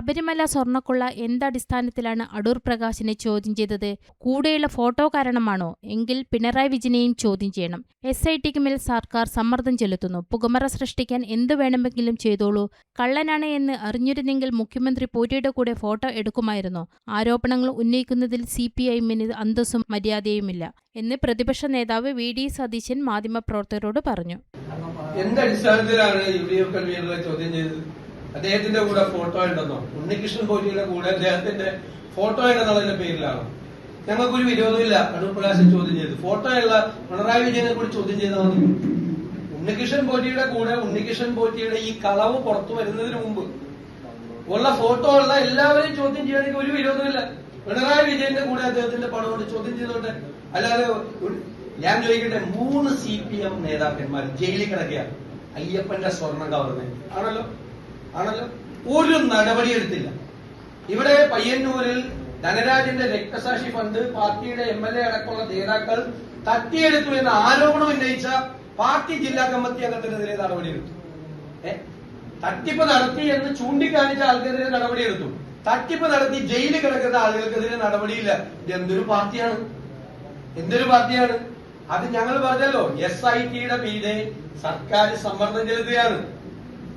ശബരിമല സ്വർണക്കൊള്ള എന്തടിസ്ഥാനത്തിലാണ് അടൂർ പ്രകാശിനെ ചോദ്യം ചെയ്തത്? കൂടെയുള്ള ഫോട്ടോ കാരണമാണോ? എങ്കിൽ പിണറായി വിജയനെയും ചോദ്യം ചെയ്യണം. എസ് ഐ ടിക്ക് മേൽ സർക്കാർ സമ്മർദ്ദം ചെലുത്തുന്നു. പുകമറ സൃഷ്ടിക്കാൻ എന്തു വേണമെങ്കിലും ചെയ്തോളൂ. കള്ളനാണ് എന്ന് അറിഞ്ഞിരുന്നെങ്കിൽ മുഖ്യമന്ത്രി പൂരിയുടെ കൂടെ ഫോട്ടോ എടുക്കുമായിരുന്നു. ആരോപണങ്ങൾ ഉന്നയിക്കുന്നതിൽ സി പി ഐമ്മിന് അന്തസ്സും മര്യാദയുമില്ല എന്ന് പ്രതിപക്ഷ നേതാവ് വി ഡി സതീശൻ മാധ്യമപ്രവർത്തകരോട് പറഞ്ഞു. എന്തടിസ്ഥാനത്തിലാണ് യു ഡി എഫ് കൺവീനറെ ചോദ്യം ചെയ്തത്? അദ്ദേഹത്തിന്റെ കൂടെ ഫോട്ടോ ഉണ്ടെന്നോ ഉണ്ണികൃഷ്ണൻ പോറ്റിയുടെ കൂടെ അദ്ദേഹത്തിന്റെ ഫോട്ടോ ഉണ്ടെന്നുള്ളതിന്റെ പേരിലാണോ? ഞങ്ങൾക്കൊരു വിരോധമില്ല അടൂർ പ്രകാശൻ ചോദ്യം ചെയ്തു. ഫോട്ടോ ഉള്ള പിണറായി വിജയനെ കൂടി ചോദ്യം ചെയ്താൽ മതി. ഉണ്ണികൃഷ്ണൻ പോറ്റിയുടെ കൂടെ ഉണ്ണികൃഷ്ണൻ പോറ്റിയുടെ ഈ കളവ് പുറത്തു വരുന്നതിന് മുമ്പ് ഉള്ള ഫോട്ടോ ഉള്ള എല്ലാവരെയും ചോദ്യം ചെയ്യണമെങ്കിൽ ഒരു വിരോധമില്ല പിണറായി വിജയന്റെ കൂടെ അദ്ദേഹത്തിന്റെ പണം കൊണ്ട് ചോദ്യം ചെയ്തോട്ടെ? അല്ലാതെ ഞാൻ ചോദിക്കട്ടെ മൂന്ന് സി പി എം നേതാക്കന്മാർ ജയിലിൽ കിടക്കുകയാണ്. അയ്യപ്പന്റെ സ്വർണം കവർന്ന്. ആണല്ലോ? ആണല്ലോ? ഒരു നടപടിയെടുത്തില്ല. ഇവിടെ പയ്യന്നൂരിൽ ധനരാജന്റെ രക്തസാക്ഷി ഫണ്ട് പാർട്ടിയുടെ എം എൽ എ അടക്കമുള്ള നേതാക്കൾ തട്ടിയെടുത്തു എന്ന ആരോപണം ഉന്നയിച്ച പാർട്ടി ജില്ലാ കമ്മിറ്റി അംഗത്തിനെതിരെ നടപടിയെടുത്തു? തട്ടിപ്പ് നടത്തി എന്ന് ചൂണ്ടിക്കാണിച്ച ആൾക്കെതിരെ നടപടിയെടുത്തു. തട്ടിപ്പ് നടത്തി ജയിലിൽ കിടക്കുന്ന ആളുകൾക്കെതിരെ നടപടിയില്ല. ഇത് എന്തൊരു പാർട്ടിയാണ്? എന്തൊരു പാർട്ടിയാണ്? അത് ഞങ്ങൾ പറഞ്ഞല്ലോ എസ് ഐ ടിയുടെ മീതെ സർക്കാർ സമ്മർദ്ദം ചെലുത്തുകയാണ്.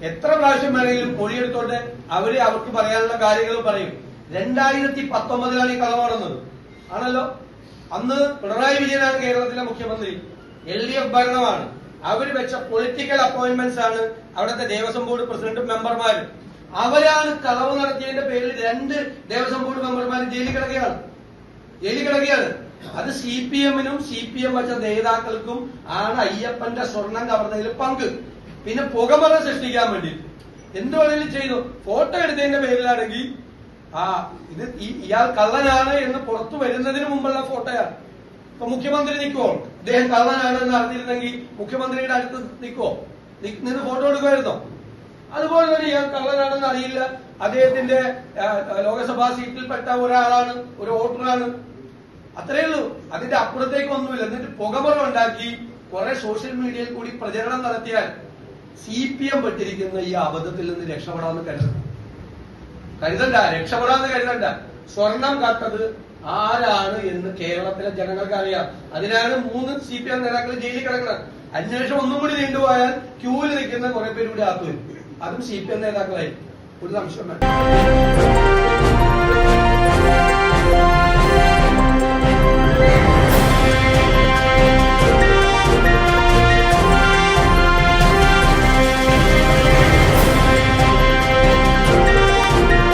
എത്ര പ്രാവശ്യം വേണമെങ്കിലും മൊഴിയെടുത്തോട്ടെ അവർ അവർക്ക് പറയാനുള്ള കാര്യങ്ങൾ പറയും. രണ്ടായിരത്തി പത്തൊമ്പതിലാണ് ഈ കഥ നടന്നത്. ആണല്ലോ? അന്ന് പിണറായി വിജയനാണ് കേരളത്തിലെ മുഖ്യമന്ത്രി. എൽ ഡി എഫ് ഭരണമാണ്. അവർ വെച്ച പൊളിറ്റിക്കൽ അപ്പോയിന്റ്മെന്റ്സ് ആണ് അവിടുത്തെ ദേവസ്വം ബോർഡ് പ്രസിഡന്റും മെമ്പർമാരും. അവരാണ് കളവ് നടത്തിയതിന്റെ പേരിൽ രണ്ട് ദേവസ്വം ബോർഡ് മെമ്പർമാരും ജയിലിൽ കിടക്കുകയാണ്. ജയിലിൽ കിടക്കുകയാണ്. അത് സി പി എമ്മിനും സി പി എം വെച്ച നേതാക്കൾക്കും ആണ് അയ്യപ്പന്റെ സ്വർണം കവർന്നതിൽ പങ്ക്. പിന്നെ പുകമറ സൃഷ്ടിക്കാൻ വേണ്ടി എന്ത് വേണേലും ചെയ്തു. ഫോട്ടോ എടുത്തതിന്റെ പേരിലാണെങ്കിൽ ആ ഇത് ഇയാൾ കള്ളനാണ് എന്ന് പുറത്തു വരുന്നതിന് മുമ്പുള്ള ഫോട്ടോയാണ്. ഇപ്പൊ മുഖ്യമന്ത്രി നിൽക്കുമോ ഇദ്ദേഹം കള്ളനാണ് എന്ന് അറിഞ്ഞിരുന്നെങ്കിൽ മുഖ്യമന്ത്രിയുടെ അടുത്ത് നിൽക്കുമോ നിന്ന് ഫോട്ടോ എടുക്കുമായിരുന്നോ? അതുപോലെ തന്നെ ഇയാൾ കള്ളനാണെന്ന് അറിയില്ല. അദ്ദേഹത്തിന്റെ ലോക്സഭാ സീറ്റിൽപ്പെട്ട ഒരാളാണ് ഒരു വോട്ടറാണ്. അത്രയേ ഉള്ളൂ. അതിന്റെ അപ്പുറത്തേക്ക് ഒന്നുമില്ല. എന്നിട്ട് പുകമറ ഉണ്ടാക്കി കുറെ സോഷ്യൽ മീഡിയയിൽ കൂടി പ്രചരണം നടത്തിയാൽ സി പി എം പെട്ടിരിക്കുന്ന ഈ അബദ്ധത്തിൽ നിന്ന് രക്ഷപ്പെടാമെന്ന് കരുതണ്ട കരുതണ്ട രക്ഷപ്പെടാമെന്ന് കരുതണ്ട. സ്വർണം കത്തത് ആരാണ് എന്ന് കേരളത്തിലെ ജനങ്ങൾക്ക് അറിയാം. അതിനാണ് മൂന്ന് സി പി എം നേതാക്കൾ ജയിലിൽ കിടക്കുന്നത്. അന്വേഷണം ഒന്നും കൂടി നീണ്ടുപോയാൽ ക്യൂവിൽ നിൽക്കുന്ന കുറെ പേര് കൂടി ആത്തു അതും സി പി എം നേതാക്കളായി ഒരു സംശയം